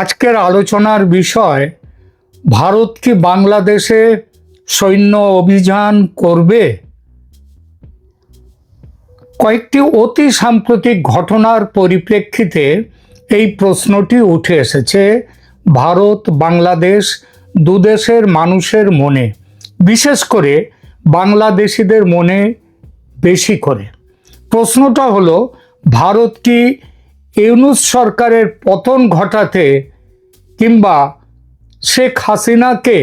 আজকের আলোচনার বিষয়, ভারত কি বাংলাদেশে সৈন্য অভিযান করবে? কয়েকটি অতি সাম্প্রতিক ঘটনার পরিপ্রেক্ষিতে এই প্রশ্নটি উঠে এসেছে, ভারত, বাংলাদেশ দুদেশের মানুষের মনে, বিশেষ করে বাংলাদেশিদের মনে বেশি করে। প্রশ্নটা হলো, ভারত কি ইউনুস সরকারের পতন ঘটাতে কিংবা শেখ হাসিনাকে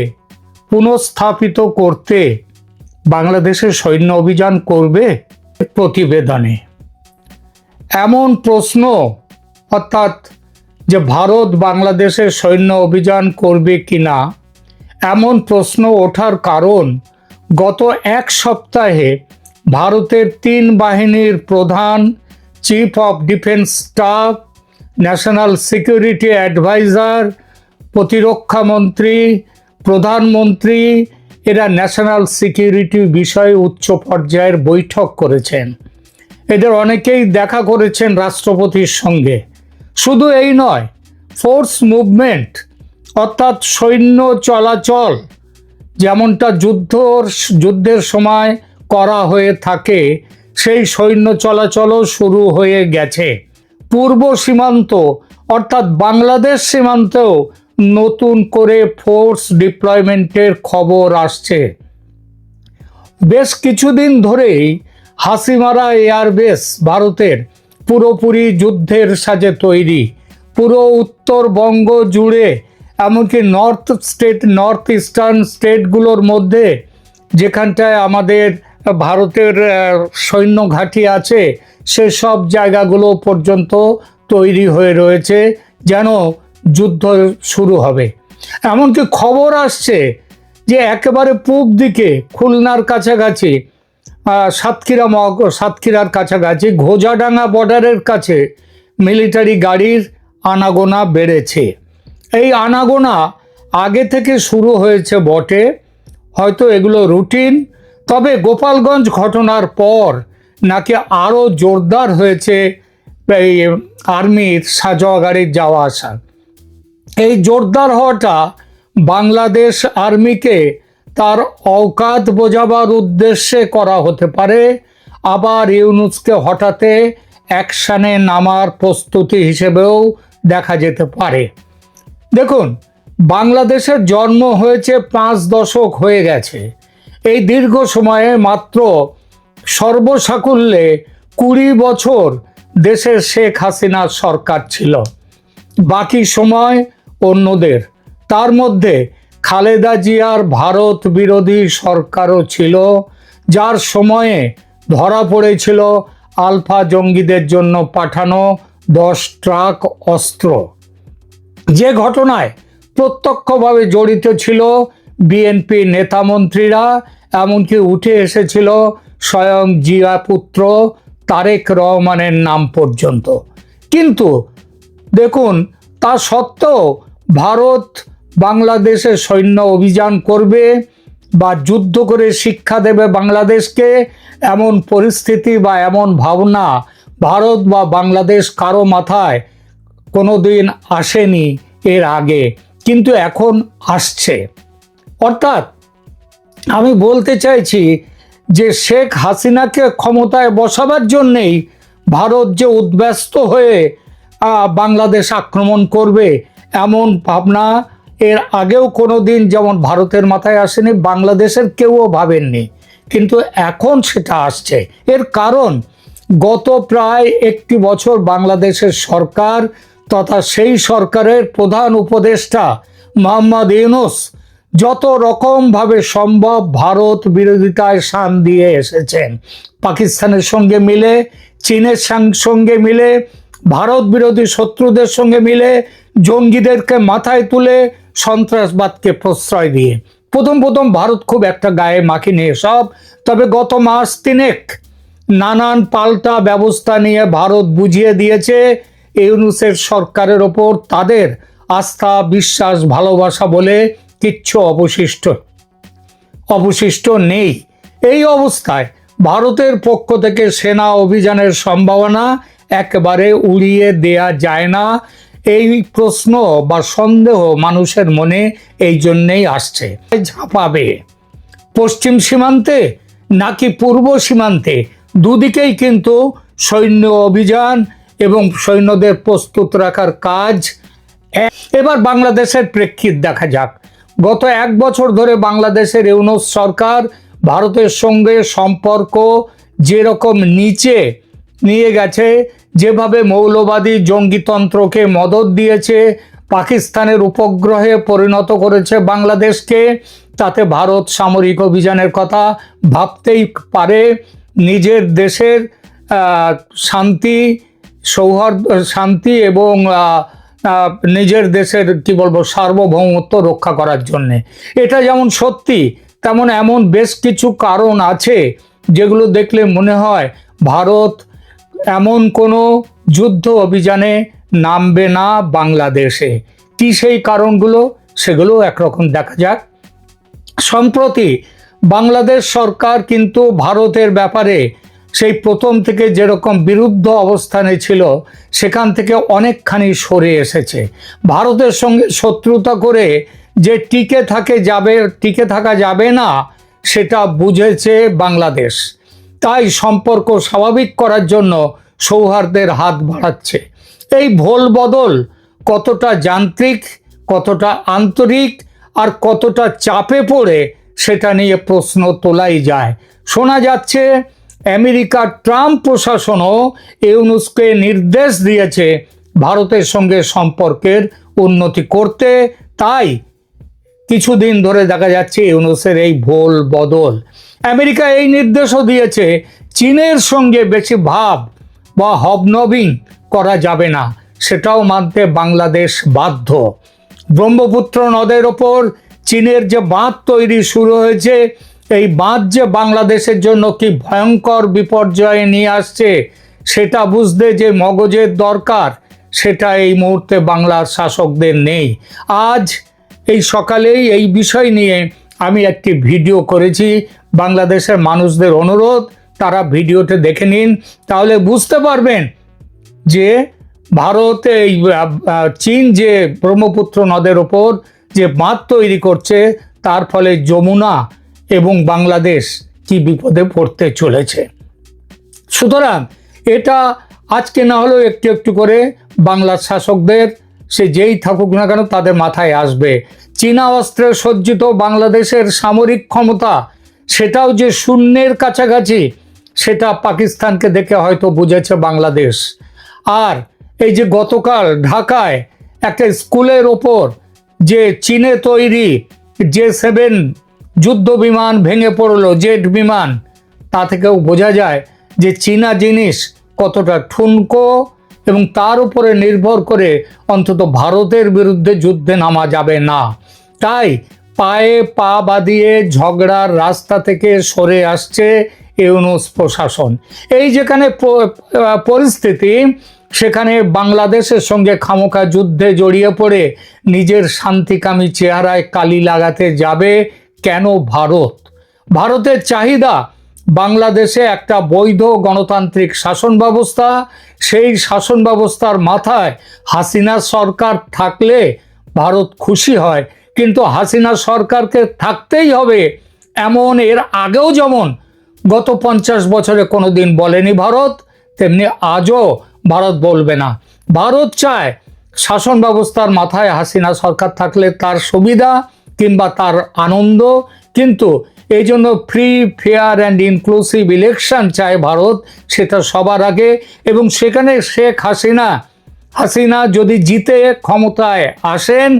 পুনঃস্থাপিত করতে বাংলাদেশে সৈন্য অভিযান করবে প্রতিবেদনে। এমন প্রশ্ন, অর্থাৎ যে ভারত বাংলাদেশে সৈন্য অভিযান করবে কি না এমন প্রশ্ন ওঠার কারণ গত এক সপ্তাহে ভারতের তিন বাহিনীর প্রধান chief of defence staff national security adviser প্রতিরক্ষা মন্ত্রী প্রধানমন্ত্রী এরা ন্যাশনাল সিকিউরিটি বিষয়ে উচ্চ পর্যায়ের বৈঠক করেছেন। এদের অনেকেই দেখা করেছেন রাষ্ট্রপতির সঙ্গে। শুধু এই নয় ফোর্স মুভমেন্ট অর্থাৎ সৈন্য চলাচল, যেমনটা যুদ্ধ যুদ্ধের সময় করা হয়ে থাকে সেই সৈন্য চলাচলও শুরু হয়ে গেছে। পূর্ব সীমান্ত, অর্থাৎ বাংলাদেশ সীমান্তেও নতুন করে ফোর্স ডিপ্লয়মেন্টের খবর আসছে। বেশ কিছুদিন ধরেই হাসিমারা এয়ারবেস ভারতের পুরোপুরি যুদ্ধের সাজে তৈরি। পুরো উত্তরবঙ্গ জুড়ে, এমনকি নর্থ স্টেট, নর্থ ইস্টার্ন স্টেটগুলোর মধ্যে, যেখানটায় আমাদের ভারতের সৈন্য ঘাঁটি আছে সেসব জায়গাগুলো পর্যন্ত তৈরি হয়ে রয়েছে যেন যুদ্ধ শুরু হবে। এমনকি খবর আসছে যে একেবারে পূব দিকে, খুলনার কাছাকাছি সাতক্ষীরা মহক সাতক্ষীরার কাছাকাছি, ঘোজাডাঙ্গা বর্ডারের কাছে মিলিটারি গাড়ির আনাগোনা বেড়েছে। এই আনাগোনা আগে থেকে শুরু হয়েছে বটে, হয়তো এগুলো রুটিন তবে গোপালগঞ্জ ঘটনার পর নাকি আরও জোরদার হয়েছে এই আর্মির সাজোয়া গাড়ির যাওয়া আসা। এই জোরদার হওয়াটা বাংলাদেশ আর্মিকে তার অকাত বোঝাবার উদ্দেশ্যে করা হতে পারে। আবার ইউনুসকে হঠাতে অ্যাকশানে নামার প্রস্তুতি হিসেবেও দেখা যেতে পারে। দেখুন, বাংলাদেশের জন্ম হয়েছে পাঁচ দশক হয়ে গেছে। এই দীর্ঘ সময়ে মাত্র সর্বসাকুল্যে কুড়ি বছর দেশের শেখ হাসিনার সরকার ছিল। বাকি সময় অন্যদের। তার মধ্যে খালেদা জিয়ার ভারত বিরোধী সরকারও ছিল, যার সময়ে ধরা পড়েছিল আলফা জঙ্গিদের জন্য পাঠানো দশ ট্রাক অস্ত্র। যে ঘটনায় প্রত্যক্ষভাবে জড়িত ছিল বিএনপি নেতামন্ত্রীরা এমনকি উঠে এসেছিল স্বয়ং জিয়া পুত্র তারেক রহমানের নাম পর্যন্ত। কিন্তু দেখুন, তা সত্ত্বেও ভারত বাংলাদেশে সৈন্য অভিযান করবে বা যুদ্ধ করে শিক্ষা দেবে বাংলাদেশকে, এমন পরিস্থিতি বা এমন ভাবনা ভারত বা বাংলাদেশ কারও মাথায় কোনো দিন আসেনি এর আগে, কিন্তু এখন আসছে। অর্থাৎ আমি বলতে চাইছি যে শেখ হাসিনাকে ক্ষমতায় বসাবার জন্যেই ভারত যে উদ্ব্যস্ত হয়ে বাংলাদেশ আক্রমণ করবে এমন ভাবনা এর আগেও কোনো দিন যেমন ভারতের মাথায় আসেনি, বাংলাদেশের কেউও ভাবেননি। কিন্তু এখন সেটা আসছে। এর কারণ, গত প্রায় একটি বছর বাংলাদেশের সরকার তথা সেই সরকারের প্রধান উপদেষ্টা মোহাম্মদ ইউনুস যত রকমভাবে সম্ভব ভারত বিরোধিতায় শান দিয়ে এসেছেন। পাকিস্তানের সঙ্গে মিলে, চীনের সঙ্গে মিলে, ভারত বিরোধী শত্রুদের সঙ্গে মিলে, জঙ্গিদেরকে মাথায় তুলে সন্ত্রাসবাদকে প্রশ্রয় দিয়ে। প্রথম প্রথম ভারত খুব একটা গায়ে মাখিনি সব, তবে গত মাস তিনেক নানান পাল্টা ব্যবস্থা নিয়ে ভারত বুঝিয়ে দিয়েছে ইউনুসের সরকারের ওপর তাদের আস্থা, বিশ্বাস, ভালোবাসা বলে কিচ্ছু অবশিষ্ট অবশিষ্ট নেই। এই অবস্থায় ভারতের পক্ষ থেকে সেনা অভিযানের সম্ভাবনা একবারে উড়িয়ে দেয়া যায় না। এই প্রশ্ন বা সন্দেহ মানুষের মনে এই জন্যেই আসছে। ঝাঁপাবে। পশ্চিম সীমান্তে নাকি পূর্ব সীমান্তে দুদিকেই কিন্তু সৈন্য অভিযান এবং সৈন্যদের প্রস্তুত রাখার কাজ। এবার বাংলাদেশের প্রেক্ষিত দেখা যাক। গত এক বছর ধরে বাংলাদেশের ইউনুস সরকার ভারতের সঙ্গে সম্পর্ক যেরকম নিচে নিয়ে গেছে, যেভাবে মৌলবাদী জঙ্গিতন্ত্রকে মদত দিয়েছে, পাকিস্তানের উপগ্রহে পরিণত করেছে বাংলাদেশকে, তাতে ভারত সামরিক অভিযানের কথা ভাবতেই পারে। নিজের দেশের শান্তি সৌহার্দ শান্তি এবং নিজের দেশের, কি বলব, সার্বভৌমত্ব রক্ষা করার জন্যে। এটা যেমন সত্যি, তেমন এমন বেশ কিছু কারণ আছে যেগুলো দেখলে মনে হয় ভারত এমন কোনো যুদ্ধ অভিযানে নামবে না বাংলাদেশে। কি সেই কারণগুলো সেগুলো একরকম দেখা যাক। সম্প্রতি বাংলাদেশ সরকার কিন্তু ভারতের ব্যাপারে সেই প্রথম থেকে যেরকম বিরুদ্ধ অবস্থানে ছিল, সেখান থেকে অনেকখানি সরে এসেছে। ভারতের সঙ্গে শত্রুতা করে যে টিকে থাকে যাবে, টিকে থাকা যাবে না, সেটা বুঝেছে বাংলাদেশ। তাই সম্পর্ক স্বাভাবিক করার জন্য সৌহার্দ্যের হাত বাড়াচ্ছে। এই ভোল বদল কতটা যান্ত্রিক, কতটা আন্তরিক আর কতটা চাপে পড়ে, সেটা নিয়ে প্রশ্ন তোলাই যায়। শোনা যাচ্ছে আমেরিকার ট্রাম্প প্রশাসনও ইউনুসকে নির্দেশ দিয়েছে ভারতের সঙ্গে সম্পর্কের উন্নতি করতে। তাই কিছুদিন ধরে দেখা যাচ্ছে ইউনুসের এই ভোল বদল। আমেরিকা এই নির্দেশও দিয়েছে চীনের সঙ্গে বেশি ভাব বা হবনবিং করা যাবে না, সেটাও মানতে বাংলাদেশ বাধ্য। ব্রহ্মপুত্র নদের ওপর চীনের যে বাঁধ তৈরি শুরু হয়েছে এই বাঁধ যে বাংলাদেশের জন্য কি ভয়ঙ্কর বিপর্যয়ে নিয়ে আসছে, সেটা বুঝতে যে মগজের দরকার, সেটা এই মুহূর্তে বাংলার শাসকদের নেই। আজ এই সকালেই এই বিষয় নিয়ে আমি একটি ভিডিও করেছি। বাংলাদেশের মানুষদের অনুরোধ, তারা ভিডিওতে দেখে নিন। তাহলে বুঝতে পারবেন যে ভারত এই চীন যে ব্রহ্মপুত্র নদের ওপর যে বাঁধ তৈরি করছে, তার ফলে যমুনা এবং বাংলাদেশ কি বিপদে পড়তে চলেছে। সুতরাং এটা আজকে না হলেও একটু একটু করে বাংলার শাসকদের, সে যেই থাকুক না কেন তাদের মাথায় আসবে। চীনা অস্ত্রে সজ্জিত বাংলাদেশের সামরিক ক্ষমতা, সেটাও যে শূন্যের কাছাকাছি, সেটা পাকিস্তানকে দেখে হয়তো বুঝেছে বাংলাদেশ। আর এই যে গতকাল ঢাকায় একটা স্কুলের ওপর যে চীনে তৈরি যে সেভেন যুদ্ধ বিমান ভেঙে পড়ল, জেট বিমান। তা থেকেও বোঝা যায় যে চীনা জিনিস কতটা ঠুনকো এবং তার উপরে নির্ভর করে অন্তত ভারতের বিরুদ্ধে যুদ্ধে নামা যাবে না। তাই পায়ে পা বাঁধিয়ে ঝগড়ার রাস্তা থেকে সরে আসছে ইউনুস প্রশাসন। এই যেখানে পরিস্থিতি, সেখানে বাংলাদেশের সঙ্গে খামোখা যুদ্ধে জড়িয়ে পড়ে নিজের শান্তিকামী চেহারায় কালি লাগাতে যাবে কেন ভারত? ভারতের চাহিদা, বাংলাদেশে একটা বৈধ গণতান্ত্রিক শাসন ব্যবস্থা, সেই শাসন ব্যবস্থার মাথায় হাসিনা সরকার থাকলে ভারত খুশি হয়। কিন্তু হাসিনা সরকারকে থাকতেই হবে এমন, এর আগেও যেমন গত পঞ্চাশ বছরে কোনো দিন বলেনি ভারত, তেমনি আজও ভারত বলবে না। ভারত চায় শাসন ব্যবস্থার মাথায় হাসিনা সরকার থাকলে তার সুবিধা কিংবা তার আনন্দ, কিন্তু এই জন্য free fair and inclusive election চায় ভারত, সেটা সবার আগে। এবং সেখানে শেখ হাসিনা হাসিনা যদি জিতে ক্ষমতায় আসেন,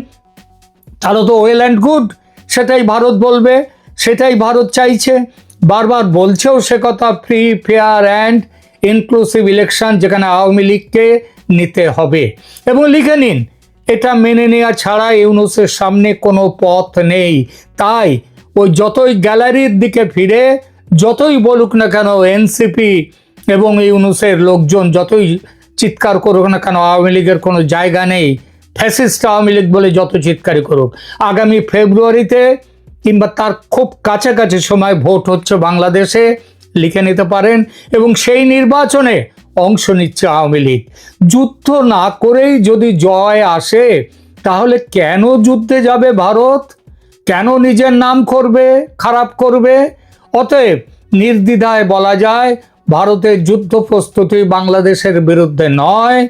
তাহলে তো ওয়েল অ্যান্ড গুড সেটাই ভারত বলবে, সেটাই ভারত চাইছে। বারবার বলছেও সে কথা free fair and inclusive election যেখানে আওয়ামী লীগকে নিতে হবে। এবং লিখে নিন এটা মেনে নেওয়া ছাড়া ইউনুসের সামনে কোনো পথ নেই। তাই ওই যতই গ্যালারির দিকে ফিরে, যতই বলুক না কেন, এনসিপি এবং ইউনুসের লোকজন যতই চিৎকার করুক না কেন, আওয়ামী লীগের কোনো জায়গা নেই। ফ্যাসিস্ট আওয়ামী লীগ বলে যত চিৎকারই করুক, আগামী ফেব্রুয়ারিতে কিংবা তার খুব কাছাকাছি সময় ভোট হচ্ছে বাংলাদেশে, লিখে নিতে পারেন এবং সেই নির্বাচনে অংশ নিচ্ছে আওয়ামী লীগ। যুদ্ধ না করেই যদি জয় আসে, তাহলে কেন যুদ্ধে যাবে ভারত? কেন নিজের নাম করবে, খারাপ করবে? অতএব নির্দ্বিধায় বলা যায়, ভারতের যুদ্ধ প্রস্তুতি বাংলাদেশের বিরুদ্ধে নয়।